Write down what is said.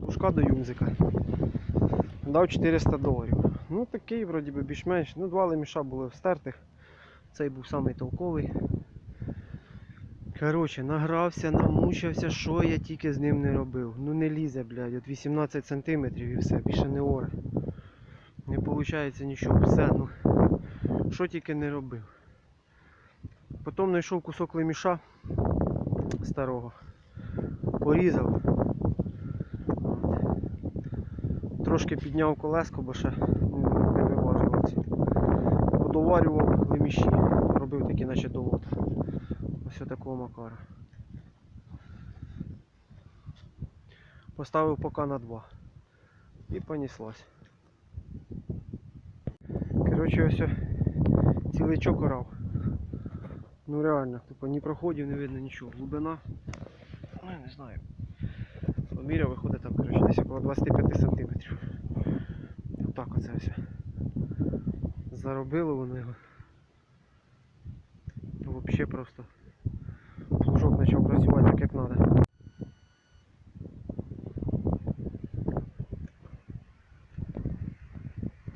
Пушка до юмзика. Дав 400 доларів. Ну такий, вроді би, більш-менш. Ну, два леміша були встертих. Цей був самий толковий. Коротше, награвся, намучився, що я тільки з ним не робив. Ну не лізе, блядь, от 18 сантиметрів і все, більше не оре. Не виходить нічого, все, ну. Що тільки не робив. Потім знайшов кусок леміша старого. Порізав. От. Трошки підняв колеско, бо ще не не виважував ці. Подоварював леміші. Робив такі, наче довод. Ось такого макара. Поставив поки на два. І понеслась. Коротше, ось цілий чок орав. Ну реально, типу ні проходів не видно нічого. Глибина. Ну я не знаю. Поміряв, виходить там, коротше, десь около 25 сантиметрів. Отак оце все. Заробило воно. Взагалі просто. Плужок почав працювати.